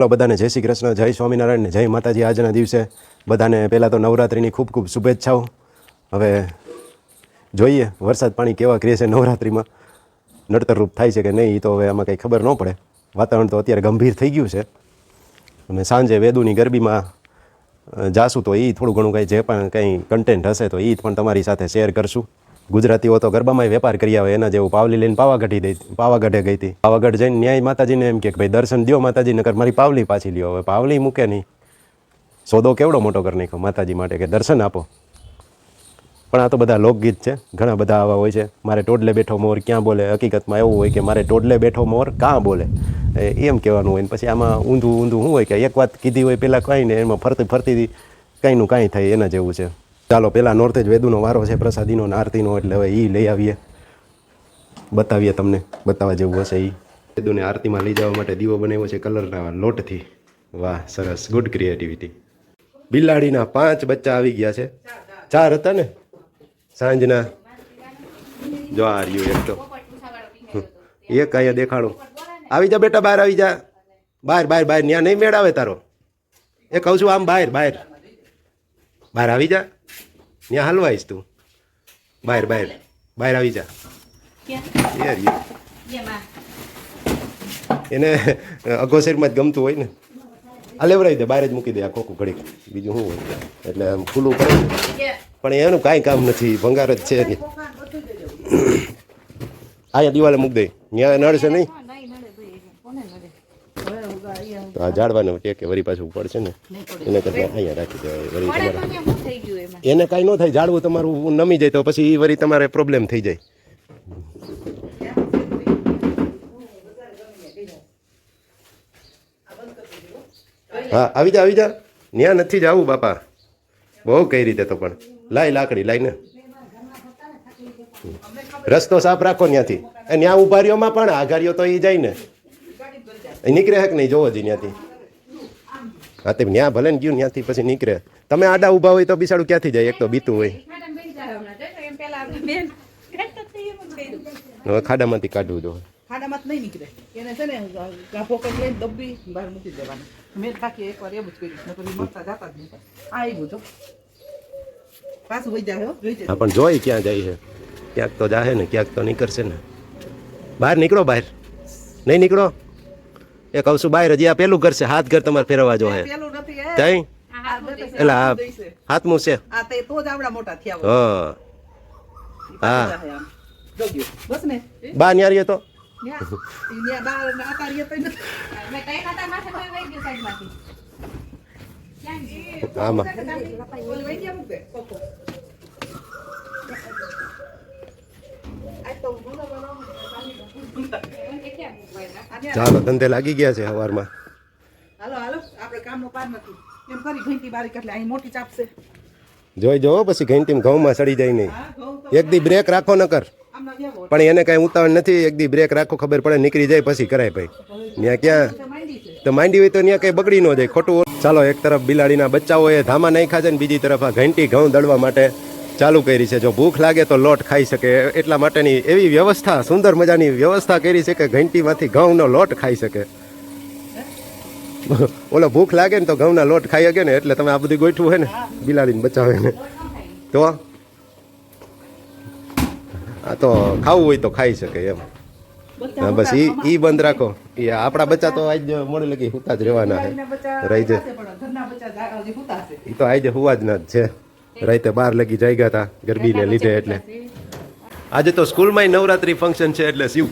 તો બધાને જય શ્રી કૃષ્ણ, જય સ્વામિનારાયણ જય માતાજી. આજના દિવસે બધાને પહેલાં તો નવરાત્રિની ખૂબ ખૂબ શુભેચ્છાઓ. હવે જોઈએ વરસાદ પાણી કેવા ક્રિએ છે નવરાત્રિમાં. નડતરરૂપ થાય છે કે નહીં એ તો હવે આમાં કંઈ ખબર ન પડે. વાતાવરણ તો અત્યારે ગંભીર થઈ ગયું છે. અને સાંજે વેદુની ગરબીમાં જાશું તો એ થોડું ઘણું કંઈ જે પણ કંઈ કન્ટેન્ટ હશે તો એ પણ તમારી સાથે શેર કરશું. ગુજરાતીઓ તો ગરબામાં વેપાર કરી આવે, એના જેવું પાવલી લઈને પાવાગઢી દઈ, પાવાગઢે ગઈ હતી. પાવાગઢ જઈને ન્યાય માતાજીને એમ કે ભાઈ, દર્શન દો માતાજી, નકર મારી પાવલી પાછી લ્યો. હવે પાવલી મૂકે નહીં. સોદો કેવડો મોટો કરી નાખ્યો માતાજી માટે કે દર્શન આપો. પણ આ તો બધા લોકગીત છે. ઘણા બધા આવા હોય છે. મારે ટોડલે બેઠો મોર ક્યાં બોલે? હકીકતમાં એવું હોય કે મારે ટોડલે બેઠો મોર કાં બોલે? એમ કહેવાનું હોય ને પછી આમાં ઊંધું ઊંધું શું હોય કે એક વાત કીધી હોય પહેલાં કાંઈ ને એમાં ફરતી ફરતી કાંઈનું કાંઈ થાય એના જેવું છે. ચાલો પહેલાં નોર્તે જ વેદુનો વારો છે, પ્રસાદીનો આરતીનો, એટલે હવે એ લઈ આવીએ. બતાવીએ તમને, બતાવવા જેવું હશે એ વેદુને આરતીમાં લઈ જવા માટે દીવો બનાવ્યો છે કલરના લોટથી. વાહ, સરસ ગુડ ક્રિએટિવિટી બિલાડીના પાંચ બચ્ચા આવી ગયા છે. ચાર હતા ને? સાંજના. જો આ રહ્યું એક તો. એક અહીંયા દેખાડું. આવી જા બેટા, બહાર આવી જા. બહાર બહાર બહાર. ત્યાં નહીં મેળાવે તારો. એ કહું છું, આમ બહાર બહાર. બહાર આવી જા. ત્યાં હલવાઈશ તું. બહાર બહાર. બહાર આવી જા. રહ્યું. એને અઘોસેરમાં જ ગમતું હોય ને. આ લેવરાવી દે બહાર જ મૂકી દે આ ખોખું ઘડીક. બીજું શું હોય? એટલે આમ ખુલ્લું પડે. પણ એનું કાંઈ કામ નથી ભંગાર જ છે ને આયા દિવાલે મૂકી દે. ત્યાં નડશે નહીં. આ ઝાડવાનું ટેકે વરી પાછું પડશે ને એને કરતાં અહીંયા રાખી દેવાય વરી તમારે. એને કાંઈ ન થાય ઝાડવું તમારું નમી જાય તો પછી ઈ વરી તમારે પ્રોબ્લેમ થઈ જાય. હા આવી જા આવી જા. ત્યાં નથી જવું બાપા. બહુ કઈ રીતે તો પણ. લાય લાકડી લાઈને રસ્તો સાફ રાખો ત્યાંથી ન્યા ત્યાં ઊભા રહ્યોમાં પણ આઘારીઓ તો એ જાય ને. એ નીકળે કે નહીં? જોવો જી ત્યાંથી હા તે ત્યાં ભલે ને ગયું ત્યાંથી પછી નીકળે. તમે આડા ઊભા હોય તો બિસાડું ક્યાંથી જાય? એક તો બીતું હોય. હવે ખાડામાંથી કાઢવું જોઈએ ખાડામાં નહીં નીકળે. એને છે ને ગાભો કરી લઈને દબ્બી બહાર મૂકી દેવાની. મેં બાકી એકવાર એવું જ કર્યું. નકર ઈ મરતા જાતા જ નહીં. આ આવ્યું જો. પાછું વહી જાય. હા પણ જોઈ ક્યાં જાય છે? ક્યાંક તો જાહે ને ક્યાંક તો નીકળશે ને. બહાર નીકળો બહાર. નહીં નીકળો? એ કહું છું બહાર હજી આ પેલું ઘર છે હાથ ઘર તમારે ફેરવવા જો હે. તઈ? છે, એટલે આ. હાથમું છે. આ તે તો જ આવડા મોટા થયા હોય. હા. હા. બા ન્યા રહીએ તો. આમાં ઓલી વહી ગયા ચાલો ધંધે લાગી ગયા છે સવારમાં હાલો હાલો આપણે કામનો પાર નથી. એમ કરી ઘંટી બારી એટલે અહીં મોટી ચાપશે જોઈ જોવો પછી ઘંટીમાં ઘઉંમાં સડી જાય નહીં. એક દી બ્રેક રાખો ન કર પણ એને કાંઈ ઉતાવળ નથી એક દી બ્રેક રાખો ખબર પડે નીકળી જાય પછી કરાય ભાઈ. ત્યાં ક્યાં? તો માંડી તો માંડી હોય તો ત્યાં કંઈ બગડી ન જાય ખોટું ચાલો એક તરફ બિલાડીના બચ્ચાઓએ ધામા નાખ્યા છે ને બીજી તરફ આ ઘંટી ઘઉં દળવા માટે. ચાલુ કરી છે. જો ભૂખ લાગે તો લોટ ખાઈ શકે. એટલા માટેની એવી વ્યવસ્થા સુંદર મજાની વ્યવસ્થા કરી છે કે ઘંટીમાંથી ઘઉંનો લોટ ખાઈ શકે. ઓલો ભૂખ લાગે ને તો ઘઉંના લોટ ખાઈ શકે ને એટલે તમે આ બધું ગોઠવું હોય ને બિલાડીને બચાવે ને. તો? આ તો ખાવું હોય તો ખાઈ શકે એમ. હા બસ ઈ ઈ બંધ રાખો. એ આપણા બચ્ચા તો આજ મોડે લગી હુતા જ રહેવાના છે. રહી જાય. હુતા તો આજે હુવા જ ના જ છે. રાતે બાર લગી જઈ ગયા હતા ગરબીને લીધે એટલે. આજે તો સ્કૂલમાં નવરાત્રી ફંક્શન છે એટલે શિવ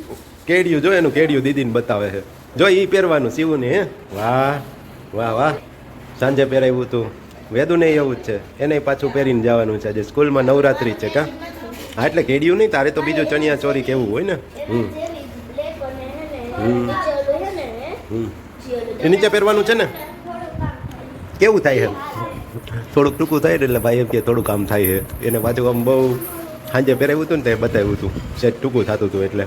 કેડિયું જો એનું કેડિયું દીદીને બતાવે છે. જો ઈ પહેરવાનું શિવું હે? વાહ. વાહ વાહ. સાંજે પહેરાવ્યું હતું. વેદુને એવું જ છે. એને પાછું પહેરીને જવાનું છે આજે. સ્કૂલમાં નવરાત્રી છે કા? હા એટલે કેડિયું નહીં તારે તો બીજું ચણિયા ચોરી કેવું હોય ને? હમ. હમ. એ નીચે પહેરવાનું છે ને? કેવું થાય છે થોડુંક ટૂંકું થાય ને એટલે ભાઈ એમ કે થોડું કામ થાય છે. એને પાછું આમ બહુ સાંજે પહેરાવ્યું હતું ને તે બતાવ્યું હતું. સેટ ટૂંકું થતું હતું એટલે.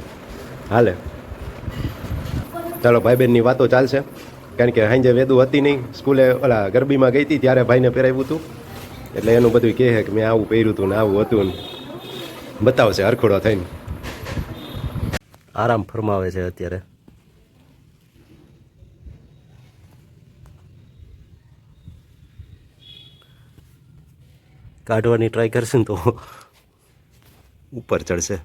હાલે. ચાલો ભાઈ બહેનની વાતો ચાલશે. કારણ કે સાંજે વેદું હતી નહીં, સ્કૂલે ઓલા ગરબીમાં ગઈ હતી, ત્યારે ભાઈને પહેરાવ્યું હતું. એટલે એનું બધું કહે કે મેં આવું પહેર્યું હતું ને આવું હતું ને. બતાવશે, હરખોડો થઈને. આરામ ફરમાવે છે અત્યારે. કાઢવાની ટ્રાય કરશે ને તો. ઉપર ચડશે.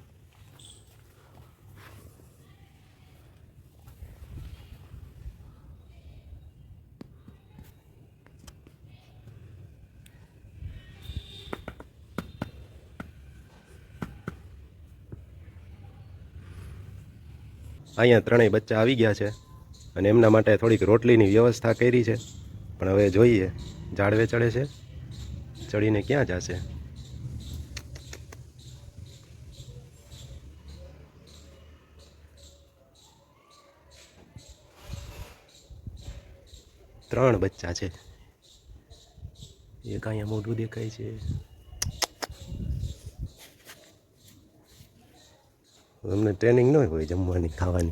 અહીંયા ત્રણેય બચ્ચા આવી ગયા છે અને એમના માટે થોડીક રોટલીની વ્યવસ્થા કરી છે. પણ હવે જોઈએ ઝાડવે ચડે છે. ચડીને ક્યાં જશે? ત્રણ બચ્ચા છે. એક અહીંયા મોઢું દેખાય છે. અમને ટ્રેનિંગ ન હોય જમવાની, ખાવાની.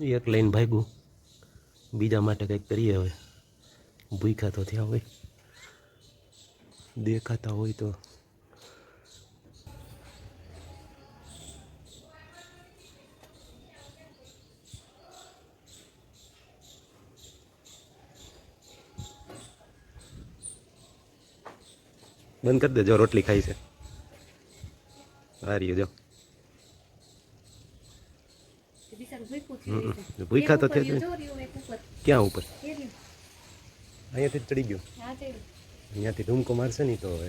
એક લઈને ભાગ્યું. બીજા માટે કંઈક કરીએ હવે. ભૂખ્યા તો થયા હોય. દેખાતા હોય તો. બંધ કરી દેજો, રોટલી ખાઈ છે. આ રહ્યું જો. ભૂખ્યા તો થઈ જ ક્યાં ઉપર? અહીંયાથી જ ચડી ગયું. અહીંયાથી ઢૂમકો મારશે નહીં તો હવે.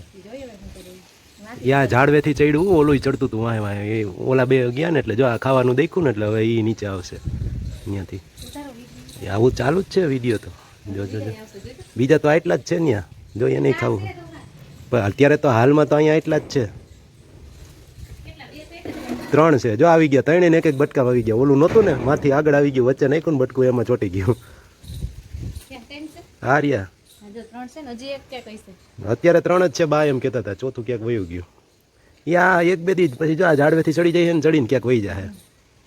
યા ઝાડવેથી ચડ્યું ઓલું ચડતું હતું વાંહે વાય એ ઓલા બે ગયા ને એટલે જો આ ખાવાનું દેખ્યું ને એટલે હવે એ નીચે આવશે અહીંયાથી. આવું ચાલુ જ છે વીડિયો તો. જો જો જો. બીજા તો આટલા જ છે ને ત્યાં જો એ નહીં ખાવું. પણ અત્યારે તો હાલમાં તો અહીંયા એટલા જ છે. ત્રણ છે. જો આવી ગયા ત્રણે એક એક બટકા આવી ગયા. ઓલું નહોતું ને? માથી આગળ આવી ગયું વચ્ચે નાખ્યું ને બટકું એમાં ચોટી ગયું. હા અત્યારે ત્રણ જ છે બા એમ કહેતા હતા ચોથું ક્યાંક વયું ગયું. યા એક બે દી પછી જો આ ઝાડવેથી ચડી જાય ને ચડીને ક્યાંક વહી જાય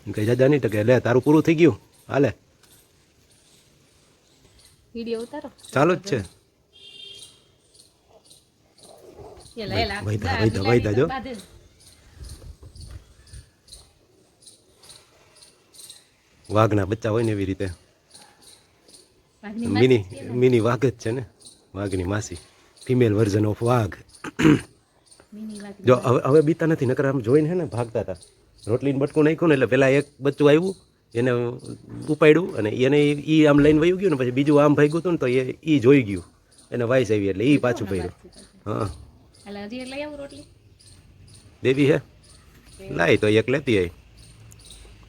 કઈ જાજા નહીં ટકે. લે તારું પૂરું થઈ ગયું. હાલે. ચાલુ જ છે. વૈધા, વૈધા, વૈધા જો. વાઘના બચ્ચા હોય ને એવી રીતે. મિની મિની વાઘ જ છે ને? વાઘની માસી. ફિમેલ વર્ઝન ઓફ વાઘ. જો હવે હવે બીતા નથી નકર આમ જોઈને હે ને ભાગતા હતા. રોટલીને બટકું નાખ્યું ને એટલે પેલા એક બચ્ચું આવ્યું એને ઉપાડ્યું અને એને એ આમ લઈને વયું ગયું ને પછી બીજું આમ ભાગ્યું હતું ને તો એ એ જોઈ ગયું. એને વાઈસ આવી એટલે એ પાછું પડ્યું. હા. દેવી હે? લાય તો એક લેતી આવી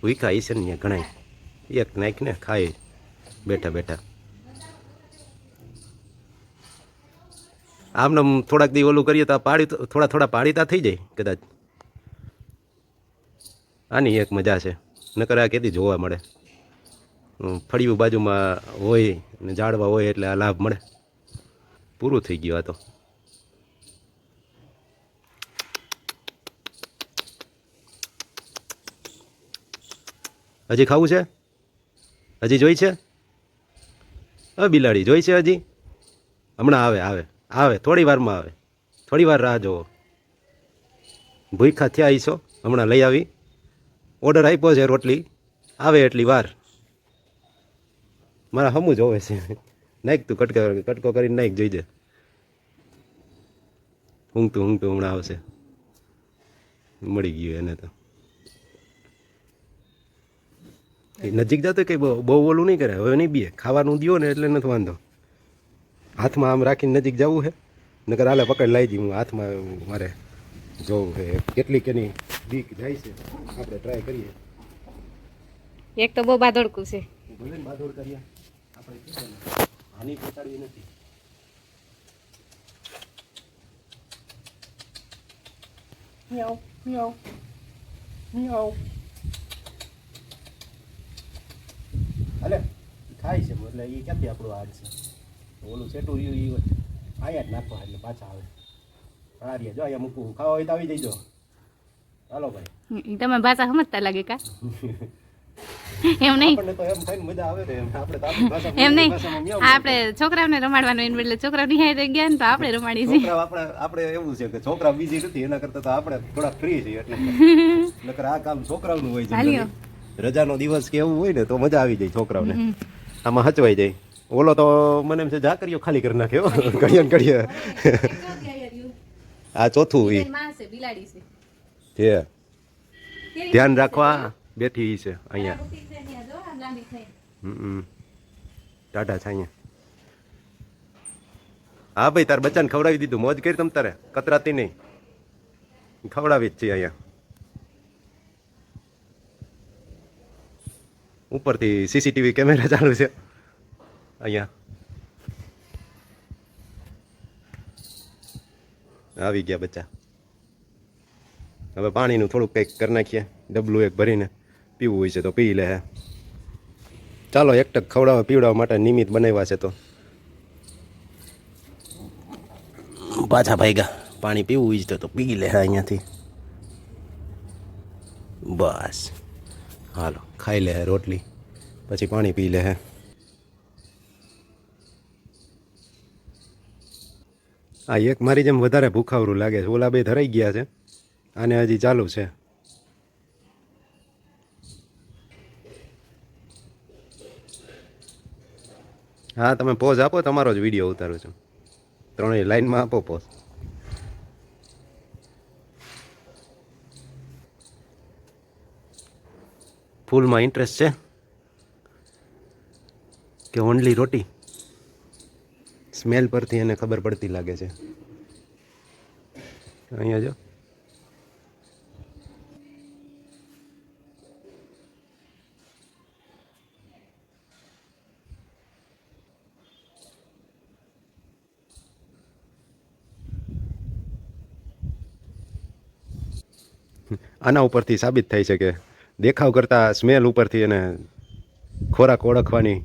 ભૂખા એ છે ને અહીંયા ઘણાય. એક નાખીને ખાય બેઠા બેઠા. આમને આમ થોડાક દી ઓલું કરીએ તો પાડી થોડા થોડા પાડીતા થઈ જાય, કદાચ. આની એક મજા છે. નકર આ કેદી જોવા મળે. ફળિયું બાજુમાં હોય ને ઝાડવા હોય એટલે આ લાભ મળે. પૂરું થઈ ગયું આ તો. હજી ખાવું છે? હજી જોઈ છે? હવે બિલાડી, જોઈ છે હજી? હમણાં આવે આવે આવે, થોડી વારમાં આવે. થોડી વાર રાહ જુઓ ભૂખા થયા આવીશો હમણાં લઈ આવી. ઓર્ડર આપ્યો છે રોટલી. આવે એટલી વાર. મારા હમું જોવે છે. નાખ તું, કટકો કટકો કરીને નાખ, જોઈ દે. ઊંઘતું ઊંઘતું હમણાં આવશે. મળી ગયું એને તો એ નજીક જતો કંઈ બહુ બહુ ઓલું નહીં કરે હવે નહીં બીએ. ખાવાનું દો ને એટલે નથી વાંધો. હાથમાં આમ રાખીને નજીક જવું છે નકર હાલે પકડ લાવી જઈ હું હાથમાં મારે જોવું છે કેટલીક એની બીક જાય છે. આપણે ટ્રાય કરીએ. એક તો બહુ બાદડકું છે. ભલે ને કરીએ. આપણે હાની પહોંચાડવી નથી. મિયાઉ મિયાઉ મિયાઉ. હાલે ખાય છે એટલે એ ક્યાંથી આપણું હાડ છે ઓલું સેટું રહ્યું એ આયા જ નાખવા એટલે પાછા આવે. હા જો અહીંયા મૂકવું ખાવા હોય તો આવી જઈજો હાલો ભાઈ. તમે ભાષા સમજતા લાગે કા? એમ નહીં? એમ નહીં? આપણે છોકરાઓને રમાડવાનું એના એટલે છોકરા નિહાય ગયા ને તો આપણે રમાડી છીએ. છોકરા આપણે આપણે એવું છે કે છોકરા બીજી નથી એના કરતા તો આપણે થોડા ફ્રી છીએ એટલે. નકર આ કામ છોકરાઓનું હોય છે. રજાનો દિવસ કે એવું હોય ને તો મજા આવી જાય છોકરાઓને. આમાં હચવાઈ જાય. ઓલો તો મને એમ છે ઝાકરીઓ ખાલી કરી નાખ્યો ઘડીએ ઘડિયા આ ચોથું ઈ. છે ધ્યાન રાખવા. બેઠી ઈ છે અહીંયા. હમ ટાટા છે અહીંયા. હા ભાઈ તાર બચ્ચાને ખવડાવી દીધું. મોજ કરી તમ તારે. કતરાતી નહીં. ખવડાવી જ છે અહીંયા. ઉપરથી સીસીટીવી કેમેરા ચાલુ છે. અહીંયા. આવી ગયા બચ્ચા. હવે પાણીનું થોડુંક કંઈક કરી નાખીએ. ડબલું એક ભરીને પીવું હોય છે તો પી લે ચાલો એકટક ખવડાવવા પીવડાવવા માટે નિમિત્ત બનાવ્યા છે તો. પાછા ભાઈગા, પાણી પીવું ઈચ્છતો તો પી લે અહીંયાથી. બસ. હાલો, ખાઈ લે રોટલી, પછી પાણી પી લે આ એક મારી જેમ વધારે ભૂખાવરું લાગે છે, ઓલા બે ધરાઈ ગયા છે, આને હજી ચાલુ છે. હા, તમે પોઝ આપો, તમારો જ વીડિયો ઉતારું છું. ત્રણેય લાઈનમાં આપો પોઝ. ફૂલમાં ઇન્ટરેસ્ટ છે? કે ઓનલી રોટી? સ્મેલ પરથી એને ખબર પડતી લાગે છે. અહીંયા જો. આના ઉપરથી સાબિત થઈ છે કે દેખાવ કરતાં સ્મેલ ઉપરથી એને ખોરાક ઓળખવાની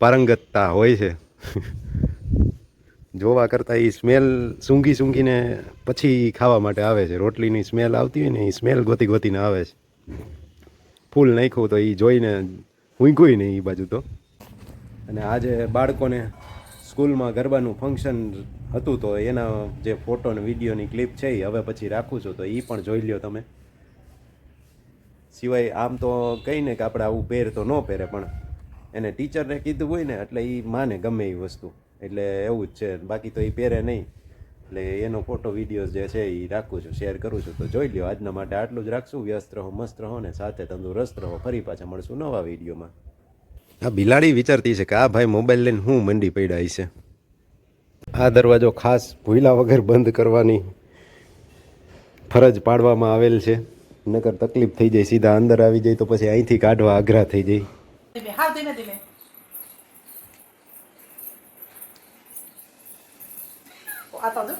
પારંગતતા હોય છે. જોવા કરતાં એ સ્મેલ સૂંઘી સૂંઘીને પછી ખાવા માટે આવે છે. રોટલીની સ્મેલ આવતી હોય ને એ સ્મેલ ગોતી ગોતીને આવે છે. ફૂલ નાખ્યું તો એ જોઈને ઊંઘું નહીં એ બાજુ તો. અને આજે બાળકોને સ્કૂલમાં ગરબાનું ફંક્શન હતું તો એના જે ફોટો ને વિડીયોની ક્લિપ છે એ હવે પછી રાખું છું તો એ પણ જોઈ લ્યો તમે. સિવાય આમ તો કહીને કે આપણે આવું પહેર તો ન પહેરે, પણ એને ટીચરને કીધું હોય ને એટલે એ માને ગમે એ વસ્તુ. એટલે એવું જ છે. બાકી તો એ પહેરે નહીં. એટલે એનો ફોટો વિડીયોઝ જે છે એ રાખું છું શેર કરું છું. તો જોઈ લ્યો, આજના માટે આટલું જ રાખશું. વ્યસ્ત રહો, મસ્ત રહો ને સાથે તંદુરસ્ત રહો. ફરી પાછા મળશું નવા વિડીયોમાં. આ બિલાડી વિચારતી છે કે આ ભાઈ મોબાઈલ લઈને હું મંડી પડ્યા છે આ દરવાજો ખાસ ભૂલા વગર બંધ કરવાની ફરજ પાડવામાં આવેલ છે. નકર તકલીફ થઈ જાય સીધા અંદર આવી જાય તો પછી અહીંથી કાઢવા આગ્રહ થઈ જાય. ધીમે ધીમે ધીમે. આ તો જો.